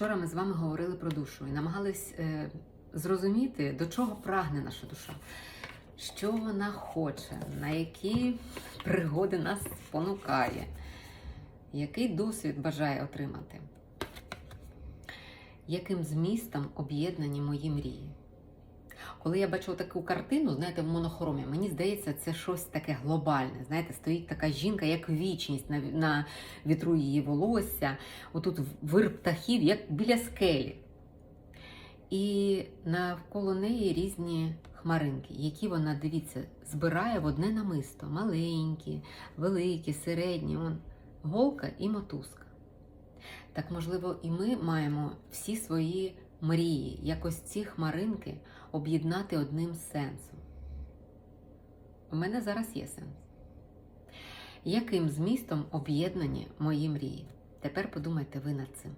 Вчора ми з вами говорили про душу і намагались е, зрозуміти, до чого прагне наша душа, що вона хоче, на які пригоди нас спонукає, який досвід бажає отримати, яким змістом об'єднані мої мрії. Коли я бачу таку картину, знаєте, в монохромі, мені здається, це щось таке глобальне. Знаєте, стоїть така жінка, як вічність на, на вітру її волосся, отут вир птахів, як біля скелі. І навколо неї різні хмаринки, які вона, дивіться, збирає в одне намисто. Маленькі, великі, середні, он, голка і мотузка. Так, можливо, і ми маємо всі свої мрії, якось ці хмаринки об'єднати одним сенсом. У мене зараз є сенс. Яким змістом об'єднані мої мрії? Тепер подумайте ви над цим.